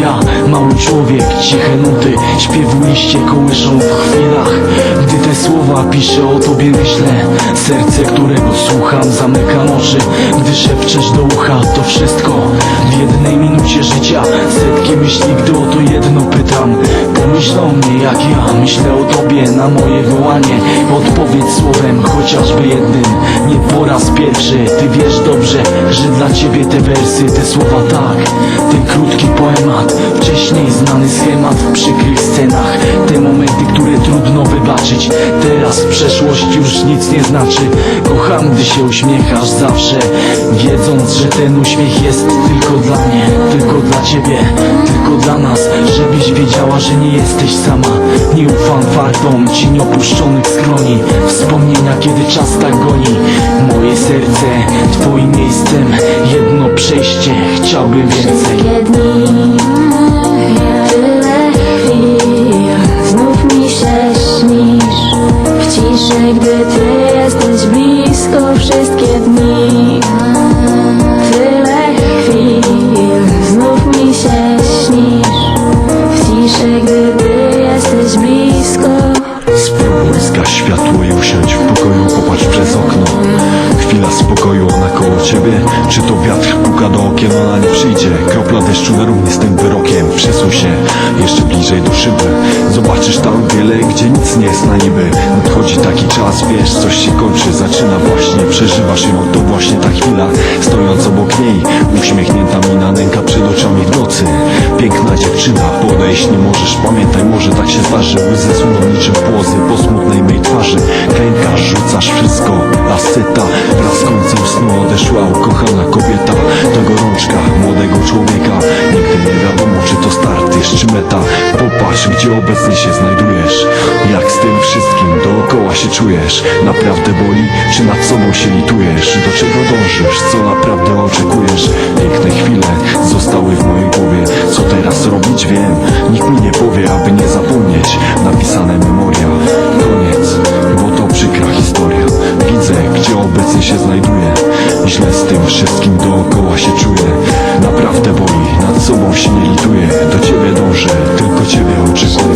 ja Mały człowiek, ciche nuty Śpiewu liście kołyszą w chwilach. Gdy te słowa piszę o tobie myślę Serce, którego słucham zamyka oczy. Gdy szepczesz do ucha to wszystko W jednej minucie życia. Setki myśli, gdy o to jedno pytam Pomyśl o mnie jak ja Myślę o tobie na moje wołanie. Odpowiedź słowem, chociażby jednym Nie po raz pierwszy. Ty wiesz dobrze, że dla ciebie te wersy Te słowa tak w przykrych scenach. Te momenty, które trudno wybaczyć. Teraz przeszłość już nic nie znaczy. Kocham, gdy się uśmiechasz zawsze Wiedząc, że ten uśmiech jest tylko dla mnie Tylko dla ciebie, tylko dla nas. Żebyś wiedziała, że nie jesteś sama. Nie ufam fartom cień opuszczonych skroni. Wspomnienia, kiedy czas tak goni. Moje serce, twoim miejscem. Jedno przejście, chciałbym więcej śnisz? W ciszy, gdy ty jesteś blisko Wszystkie dni, tyle chwil Znów mi się śnisz. W ciszy, gdy ty jesteś blisko. Spróbuj zgaś światło i usiądź w pokoju, popatrz przez okno. Chwila spokoju, ona koło ciebie. Czy to wiatr puka do okien, ona nie przyjdzie? Kropla deszczu na równi z tym wyrokiem. Przesuń się jeszcze bliżej do szyby Zobaczysz tam wiele, gdzie nic nie jest na niby. Nadchodzi taki czas, wiesz, coś się kończy Zaczyna właśnie, przeżywasz ją To właśnie ta chwila, stojąc obok niej Uśmiechnięta mina nęka przed oczami w nocy. Piękna dziewczyna, podejść nie możesz Pamiętaj, może tak się zdarzy. Łzy słyną niczym płozy po smutnej mej twarzy. Klękasz, rzucasz wszystko Aseta wraz meta Popatrz, gdzie obecnie się znajdujesz. Jak z tym wszystkim dookoła się czujesz? Naprawdę boli, czy nad sobą się litujesz? Do czego dążysz, co naprawdę oczekujesz? Piękne chwile zostały w mojej głowie. Co teraz robić? Wiem. Nikt mi nie powie, aby nie zapomnieć. Napisane memoria. Koniec, bo to przykra historia. Widzę, gdzie obecnie się znajduję Źle z tym wszystkim dookoła się czuję. Naprawdę boli, nad sobą się nie lituję Do ciebie dążę, tylko ciebie oczekuję